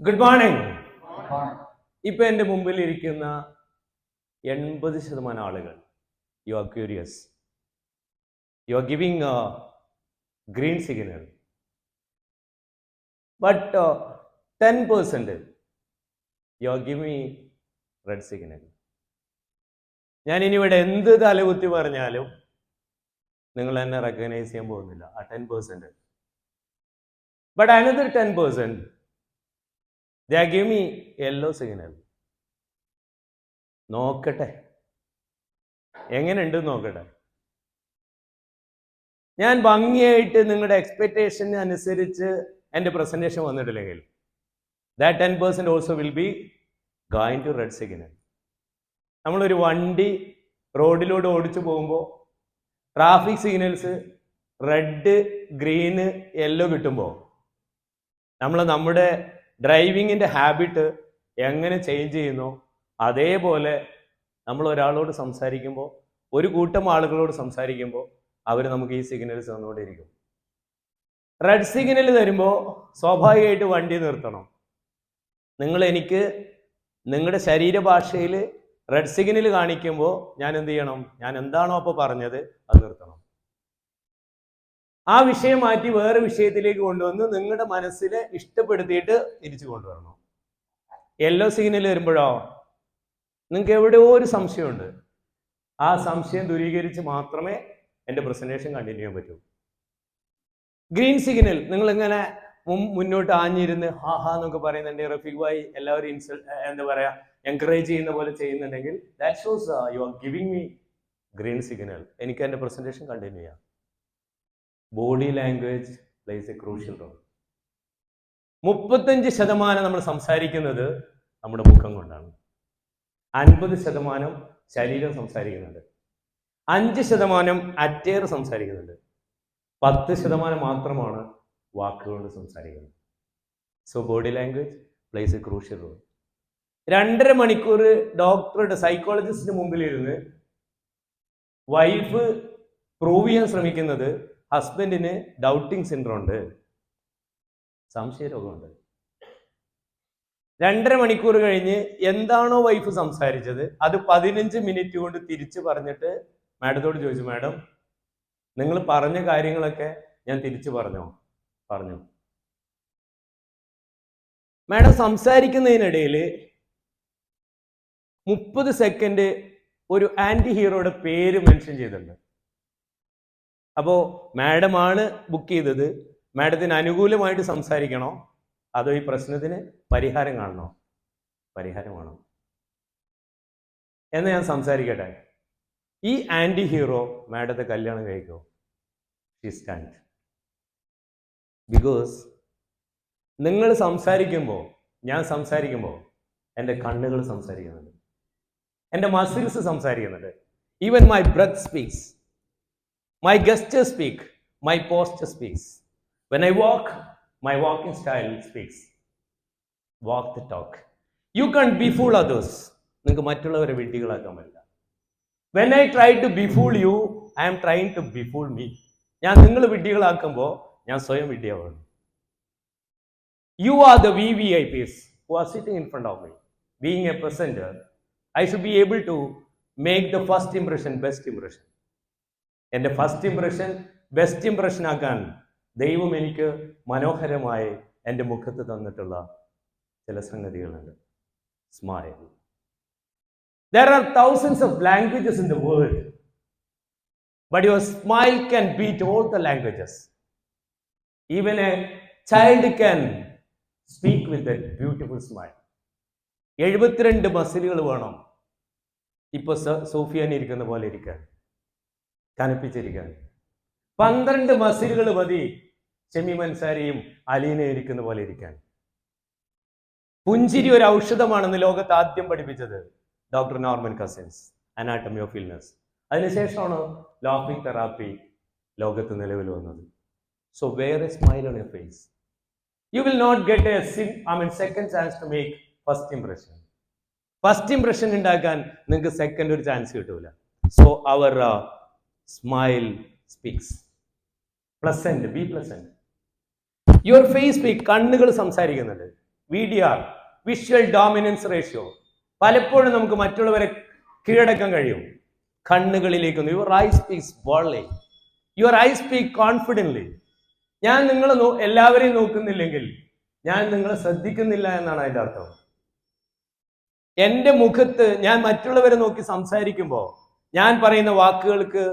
Good morning ഇപ്പൊ എന്റെ മുമ്പിൽ ഇരിക്കുന്ന എൺപത് ശതമാനം ആളുകൾ you are curious you are giving green signal but ten percent you are giving red signal ഞാൻ ഇനി ഇവിടെ എന്ത് തലകുത്തി പറഞ്ഞാലും നിങ്ങൾ എന്നെ റെക്കഗ്നൈസ് ചെയ്യാൻ പോകുന്നില്ല. ആ ten percent but another ten percent the give me yellow signal നോക്കട്ടെ. എങ്ങനെയുണ്ട് നോക്കട്ടെ. ഞാൻ ഭംഗിയായിട്ട് നിങ്ങളുടെ എക്സ്പെക്ടേഷൻ അനുസരിച്ച് എന്റെ presentation വന്നിട്ടില്ലെങ്കിൽ that ten percent also will be going to red signal നമ്മളൊരു വണ്ടി റോഡിലൂടെ ഓടിച്ചു പോകുമ്പോൾ traffic signals red green yellow കിട്ടുമ്പോൾ നമ്മൾ നമ്മുടെ ഡ്രൈവിങ്ങിന്റെ ഹാബിറ്റ് എങ്ങനെ ചേഞ്ച് ചെയ്യുന്നു? അതേപോലെ നമ്മൾ ഒരാളോട് സംസാരിക്കുമ്പോൾ ഒരു കൂട്ടം ആളുകളോട് സംസാരിക്കുമ്പോൾ അവർ നമുക്ക് ഈ സിഗ്നൽസ് തന്നുകൊണ്ടിരിക്കും. റെഡ് സിഗ്നൽ തരുമ്പോൾ സ്വാഭാവികമായിട്ട് വണ്ടി നിർത്തണം. നിങ്ങൾ എനിക്ക് നിങ്ങളുടെ ശരീരഭാഷയിൽ റെഡ് സിഗ്നൽ കാണിക്കുമ്പോൾ ഞാൻ എന്ത് ചെയ്യണം? ഞാൻ എന്താണോ അപ്പോൾ പറഞ്ഞത് അത് നിർത്തണം. ആ വിഷയം മാറ്റി വേറെ വിഷയത്തിലേക്ക് കൊണ്ടുവന്ന് നിങ്ങളുടെ മനസ്സിനെ ഇഷ്ടപ്പെടുത്തിയിട്ട് തിരിച്ചു കൊണ്ടുവരണം. യെല്ലോ സിഗ്നൽ വരുമ്പോഴോ? നിങ്ങൾക്ക് എവിടെയോ ഒരു സംശയമുണ്ട്. ആ സംശയം ദൂരീകരിച്ച് മാത്രമേ എന്റെ പ്രസന്റേഷൻ കണ്ടിന്യൂ ചെയ്യാൻ പറ്റൂ. ഗ്രീൻ സിഗ്നൽ നിങ്ങൾ ഇങ്ങനെ മുന്നോട്ട് ആഞ്ഞിരുന്ന് ഹാ ഹാ എന്നൊക്കെ പറയുന്നുണ്ട്. റഫീഖ് എല്ലാവരും ഇൻസൾ എന്താ പറയാ എൻകറേജ് ചെയ്യുന്ന പോലെ ചെയ്യുന്നുണ്ടെങ്കിൽ that shows you are giving me green signal എനിക്ക് എന്റെ പ്രസന്റേഷൻ കണ്ടിന്യൂ ചെയ്യാം. Body language plays a crucial role മുപ്പത്തഞ്ച് ശതമാനം നമ്മൾ സംസാരിക്കുന്നത് നമ്മുടെ മുഖം കൊണ്ടാണ്. അൻപത് ശതമാനം ശരീരം സംസാരിക്കുന്നുണ്ട്. അഞ്ച് ശതമാനം അറ്റയർ സംസാരിക്കുന്നുണ്ട്. പത്ത് ശതമാനം മാത്രമാണ് വാക്കുകൊണ്ട് സംസാരിക്കുന്നത്. So body language plays a crucial role രണ്ടര മണിക്കൂർ ഡോക്ടറുടെ സൈക്കോളജിസ്റ്റിന് മുമ്പിലിരുന്ന് വൈഫ് പ്രൂവ് ചെയ്യാൻ ശ്രമിക്കുന്നത് ഹസ്ബൻഡിന് ഡൗട്ടിങ് സിൻഡ്രോം ഉണ്ട്. സംശയരോഗമുണ്ട് രണ്ടര മണിക്കൂർ കഴിഞ്ഞ് എന്താണോ വൈഫ് സംസാരിച്ചത് അത് പതിനഞ്ച് മിനിറ്റ് കൊണ്ട് തിരിച്ചു പറഞ്ഞിട്ട് മാഡത്തോട് ചോദിച്ചു മാഡം നിങ്ങൾ പറഞ്ഞ കാര്യങ്ങളൊക്കെ ഞാൻ തിരിച്ചു പറഞ്ഞോ? പറഞ്ഞു. മാഡം സംസാരിക്കുന്നതിനിടയിൽ മുപ്പത് സെക്കൻഡ് ഒരു ആന്റി ഹീറോയുടെ പേര് മെൻഷൻ ചെയ്തിട്ടുണ്ട്. അപ്പോൾ മാഡമാണ് ബുക്ക് ചെയ്തത്. മാഡത്തിന് അനുകൂലമായിട്ട് സംസാരിക്കണോ? അതോ ഈ പ്രശ്നത്തിന് പരിഹാരം കാണണോ? പരിഹാരം വേണം. എന്ന് ഞാൻ സംസാരിക്കട്ടെ. ഈ ആന്റി ഹീറോ മാഡത്തെ കല്യാണം കഴിക്കോ? ഷീ സ്റ്റാൻഡ് ബിക്കോസ് നിങ്ങൾ സംസാരിക്കുമ്പോൾ ഞാൻ സംസാരിക്കുമ്പോൾ എന്റെ കണ്ണുകൾ സംസാരിക്കുന്നുണ്ട്. എന്റെ മസിൽസ് സംസാരിക്കുന്നുണ്ട്. Even my breath speaks my gesture speak my posture speaks when I walk my walking style speaks walk the talk you can befool others നിങ്ങൾക്ക് മറ്റുള്ളവരെ വിഡ്ഢികളാക്കാൻ പറ്റില്ല when I try to befool you I am trying to befool me ഞാൻ നിങ്ങൾ വിഡ്ഢികളാക്കുമ്പോൾ ഞാൻ സ്വയം വിഡ്ഢിയാവുന്നു you are the V V I Ps who are sitting in front of me being a presenter I should be able to make the first impression best impression എന്റെ first impression best impression ആക്കാൻ ദൈവം എനിക്ക് മനോഹരമായി എന്റെ മുഖത്ത് തന്നിട്ടുള്ള ചില സംഗതികളുണ്ട്. Smile. There are thousands of languages in the world but your smile can beat all the languages even a child can speak with a beautiful smile എഴുപത്തിരണ്ട് മസിലുകൾ വേണം. ഇപ്പൊ സോഫിയാൻ ഇരിക്കുന്ന പോലെ ഇരിക്കാൻ. കനപ്പിച്ചിരിക്കാൻ പന്ത്രണ്ട് മസിലുകൾ മതി ഷെമി മൻസാരിയും അലീനെ ഇരിക്കുന്ന പോലെ ഇരിക്കാൻ. പുഞ്ചിരി ഒരു ഔഷധമാണെന്ന് ലോകത്ത് ആദ്യം പഠിപ്പിച്ചത് doctor Norman Cousins anatomy of illness. അതിനുശേഷമാണ് ലോഫിംഗ് തെറാപ്പി ലോകത്ത് നിലവിൽ വന്നത്. So wear a smile on your face you will not get a sin I mean second chance to make first impression first impression ഉണ്ടാക്കാൻ നിങ്ങൾക്ക് second ഒരു chance കിട്ടൂല. So our smile speaks pleasant be pleasant your face speak കണ്ണുകൾ സംസാരിക്കുന്നുണ്ട്. V D R visual dominance ratio പലപ്പോഴും നമുക്ക് മറ്റുള്ളവരെ കീഴടക്കാൻ കഴിയും. കണ്ണുകളിലേക്ക് your eye speaks boldly your eye speak confidently ഞാൻ നിങ്ങൾ എല്ലാവരെയും നോക്കുന്നില്ലെങ്കിൽ ഞാൻ നിങ്ങളെ ശ്രദ്ധിക്കുന്നില്ല എന്നാണ് അതിന്റെ അർത്ഥം. എന്റെ മുഖത്ത് ഞാൻ മറ്റുള്ളവരെ നോക്കി സംസാരിക്കുമ്പോൾ ഞാൻ പറയുന്ന വാക്കുകൾക്ക്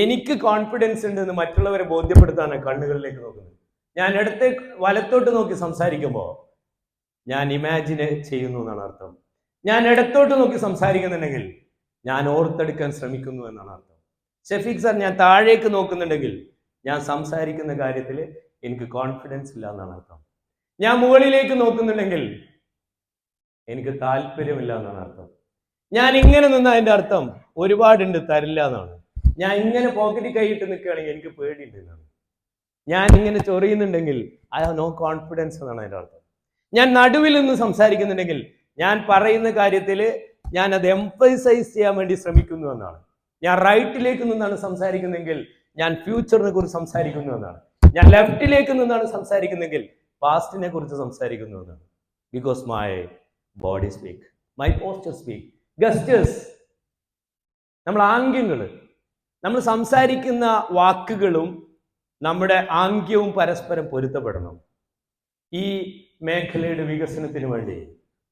എനിക്ക് കോൺഫിഡൻസ് ഉണ്ടെന്ന് മറ്റുള്ളവരെ ബോധ്യപ്പെടുത്താനാണ് കണ്ണുകളിലേക്ക് നോക്കുന്നത്. ഞാൻ ഇടത്തെ വലത്തോട്ട് നോക്കി സംസാരിക്കുമ്പോൾ ഞാൻ ഇമാജിന് ചെയ്യുന്നു എന്നാണ് അർത്ഥം. ഞാൻ ഇടത്തോട്ട് നോക്കി സംസാരിക്കുന്നുണ്ടെങ്കിൽ ഞാൻ ഓർത്തെടുക്കാൻ ശ്രമിക്കുന്നു എന്നാണ് അർത്ഥം. ഷെഫീഖ് സാർ ഞാൻ താഴേക്ക് നോക്കുന്നുണ്ടെങ്കിൽ ഞാൻ സംസാരിക്കുന്ന കാര്യത്തിൽ എനിക്ക് കോൺഫിഡൻസ് ഇല്ല എന്നാണ് അർത്ഥം. ഞാൻ മുകളിലേക്ക് നോക്കുന്നുണ്ടെങ്കിൽ എനിക്ക് താല്പര്യമില്ല എന്നാണ് അർത്ഥം. ഞാൻ ഇങ്ങനെ നിന്ന അതിന്റെ അർത്ഥം ഒരുപാടുണ്ട് തരില്ല എന്നാണ്. ഞാൻ ഇങ്ങനെ പോക്കറ്റിൽ കൈയിട്ട് നിൽക്കുകയാണെങ്കിൽ എനിക്ക് പേടിയുണ്ട് എന്നാണ് ഞാൻ ഇങ്ങനെ ചൊറിയുന്നുണ്ടെങ്കിൽ ഐ ഹാവ് നോ കോൺഫിഡൻസ് എന്നാണ് അതിന്റെ അർത്ഥം. ഞാൻ നടുവിൽ നിന്ന് സംസാരിക്കുന്നുണ്ടെങ്കിൽ ഞാൻ പറയുന്ന കാര്യത്തിൽ ഞാൻ അത് എംഫസൈസ് ചെയ്യാൻ വേണ്ടി ശ്രമിക്കുന്നു എന്നാണ്. ഞാൻ റൈറ്റിലേക്ക് നിന്നാണ് സംസാരിക്കുന്നതെങ്കിൽ ഞാൻ ഫ്യൂച്ചറിനെ കുറിച്ച് സംസാരിക്കുന്നു എന്നാണ്. ഞാൻ ലെഫ്റ്റിലേക്ക് നിന്നാണ് സംസാരിക്കുന്നെങ്കിൽ പാസ്റ്റിനെ കുറിച്ച് സംസാരിക്കുന്നു എന്നാണ്. Because my body speak my posture speak gestures നമ്മൾ ആംഗ്യങ്ങൾ നമ്മൾ സംസാരിക്കുന്ന വാക്കുകളും നമ്മുടെ ആംഗ്യവും പരസ്പരം പൊരുത്തപ്പെടണം. ഈ മേഖലയുടെ വികസനത്തിന് വേണ്ടി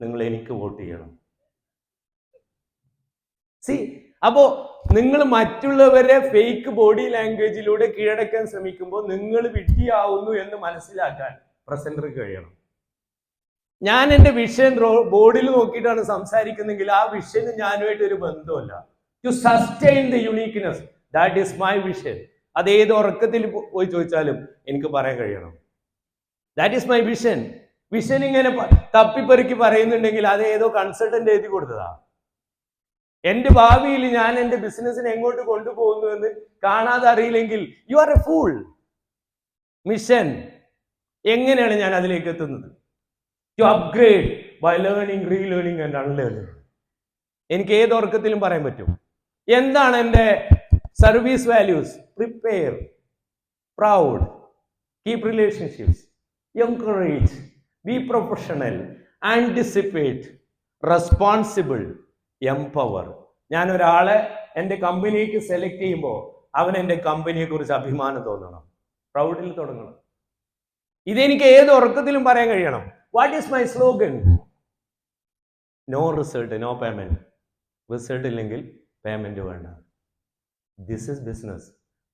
നിങ്ങൾ എനിക്ക് വോട്ട് ചെയ്യണം. സി അപ്പോ നിങ്ങൾ മറ്റുള്ളവരെ ഫേക്ക് ബോഡി ലാംഗ്വേജിലൂടെ കീഴടക്കാൻ ശ്രമിക്കുമ്പോൾ നിങ്ങൾ വിഡ്ഢിയാവുന്നു എന്ന് മനസ്സിലാക്കാൻ പ്രസന്റർ കഴിയണം. ഞാൻ എന്റെ വിഷയം ബോർഡിൽ നോക്കിയിട്ടാണ് സംസാരിക്കുന്നെങ്കിൽ ആ വിഷന് ഞാനുമായിട്ട് ഒരു ബന്ധമല്ല to sustain the uniqueness that is my vision അത് ഏത് ഉറക്കത്തിൽ പോയി ചോദിച്ചാലും എനിക്ക് പറയാൻ കഴിയണം. That is my vision vision ഇങ്ങനെ തപ്പിപ്പെറുക്കി പറയുന്നുണ്ടെങ്കിൽ അത് ഏതോ കൺസൾട്ടന്റ് എഴുതി കൊടുത്തതാ. എന്റെ ഭാവിയിൽ ഞാൻ എന്റെ ബിസിനസ്സിനെ എങ്ങോട്ട് കൊണ്ടുപോകുന്നു എന്ന് കാണാതെ അറിയില്ലെങ്കിൽ you are a fool mission എങ്ങനെയാണ് ഞാൻ അതിലേക്ക് എത്തുന്നത്? To upgrade by learning relearning and unlearning എനിക്ക് ഏത് ഉറക്കത്തിലും പറയാൻ പറ്റും? എന്താണ് എന്റെ service values prepare proud keep relationships encourage be professional anticipate responsible empower ഞാൻ ഒരാളെ എന്റെ കമ്പനിക്ക് സെലക്ട് ചെയ്യുമ്പോൾ അവൻ എന്റെ കമ്പനിയെ കുറിച്ച് അഭിമാനം തോന്നണം. പ്രൗഡിൽ തുടങ്ങണം. ഇതെനിക്ക് ഏത് ഉറക്കത്തിലും പറയാൻ കഴിയണം. What is my slogan no result no payment result ഇല്ലെങ്കിൽ പേയ്മെന്റ് വേണ്ട. ദിസ് ഇസ് ബിസിനസ്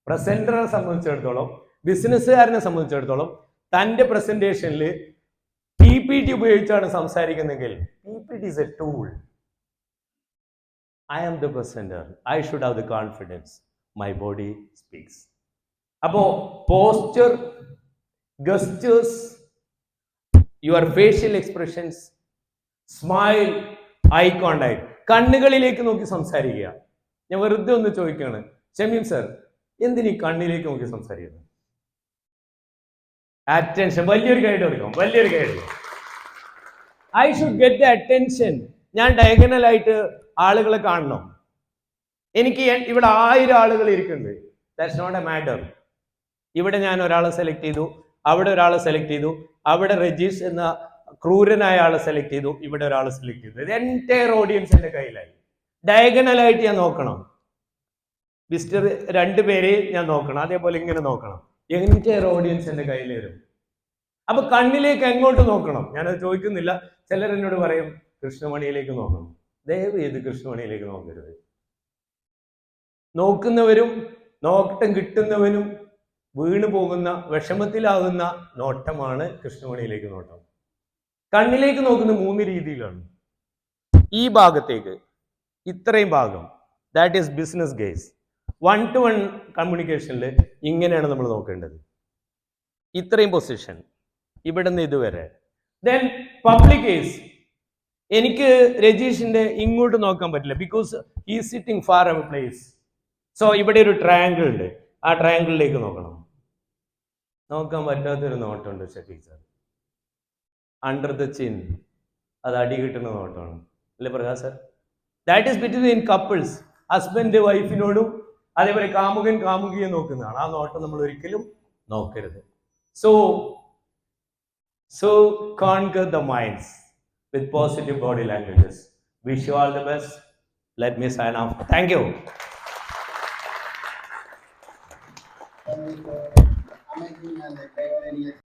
പ്രസന്ററെ സംബന്ധിച്ചിടത്തോളം ബിസിനസ്സുകാരനെ സംബന്ധിച്ചിടത്തോളം തന്റെ പ്രസന്റേഷനിൽ പി പി ടി ഉപയോഗിച്ചാണ് സംസാരിക്കുന്നതെങ്കിൽ P P T is a tool I am the presenter I should have the confidence my body speaks അപ്പോ posture gestures your facial expressions smile eye contact കണ്ണുകളിലേക്ക് നോക്കി സംസാരിക്കുക. ഞാൻ വെറുതെ ഒന്ന് ചോദിക്കുകയാണ് ഷമീം സർ എന്തിനീ കണ്ണിലേക്ക് നോക്കി സംസാരിക്കുന്നത് അറ്റൻഷൻ വലിയൊരു ഗൈഡ് കൊടുക്കാം വലിയൊരു guide I should get the attention ഞാൻ ഡയഗണൽ ആയിട്ട് ആളുകളെ കാണണം? എനിക്ക് ഇവിടെ ആയിരം ആളുകൾ ഇരിക്കുന്നുണ്ട്. ദാറ്റ്സ് നോട്ട് എ മാറ്റർ ഇവിടെ ഞാൻ ഒരാളെ സെലക്ട് ചെയ്തു. അവിടെ ഒരാളെ സെലക്ട് ചെയ്തു. അവിടെ രജീഷ് എന്ന ക്രൂരനായ ആളെ സെലക്ട് ചെയ്തു. ഇവിടെ ഒരാളെ സെലക്ട് ചെയ്തു. എന്റയർ ഓഡിയൻസിന്റെ കയ്യിലായി. ഡയഗണലായിട്ട് ഞാൻ നോക്കണം. മിസ്റ്റർ രണ്ടുപേരെ ഞാൻ നോക്കണം. അതേപോലെ ഇങ്ങനെ നോക്കണം. എന്റയർ ഓഡിയൻസ് എന്റെ കയ്യിൽ വരും? അപ്പൊ കണ്ണിലേക്ക് എങ്ങോട്ട് നോക്കണം? ഞാനത് ചോദിക്കുന്നില്ല. ചിലർ എന്നോട് പറയും കൃഷ്ണമണിയിലേക്ക് നോക്കണം. ദയവ് ചെയ്ത് കൃഷ്ണമണിയിലേക്ക് നോക്കരുത്. നോക്കുന്നവരും നോട്ടം കിട്ടുന്നവനും വീണു പോകുന്ന വിഷമത്തിലാകുന്ന നോട്ടമാണ് കൃഷ്ണമണിയിലേക്ക് നോട്ടം. കണ്ണിലേക്ക് നോക്കുന്ന മൂന്ന് രീതിയിലാണ് ഈ ഭാഗത്തേക്ക് ഇത്രയും ഭാഗം. That is business gaze one to one കമ്മ്യൂണിക്കേഷനിൽ ഇങ്ങനെയാണ് നമ്മൾ നോക്കേണ്ടത്. ഇത്രയും പൊസിഷൻ ഇവിടെ നിന്ന് ഇതുവരെ. ദെൻ പബ്ലിക് കേസ് എനിക്ക് രജീഷിന്റെ ഇങ്ങോട്ട് നോക്കാൻ പറ്റില്ല. ബിക്കോസ് ഈ sitting far a place so ഇവിടെ ഒരു ട്രയാങ്കിൾ ഉണ്ട്. ആ ട്രയാങ്കിളിലേക്ക് നോക്കണം. നോക്കാൻ പറ്റാത്തൊരു നോട്ടമുണ്ട് ടീച്ചർ അണ്ടർ ദ ചിൻ അത് അടി കിട്ടുന്ന നോട്ടമാണ് അല്ലേ Prakash sir that is between couples husband വൈഫിനോടും അതേപോലെ കാമുകൻ കാമുകിയെ നോക്കുന്നതാണ് ആ നോട്ടം നമ്മൾ ഒരിക്കലും നോക്കരുത് so So conquer the minds with positive body languages. Wish you all the best. Let me sign off. Thank you. Amazing and pioneering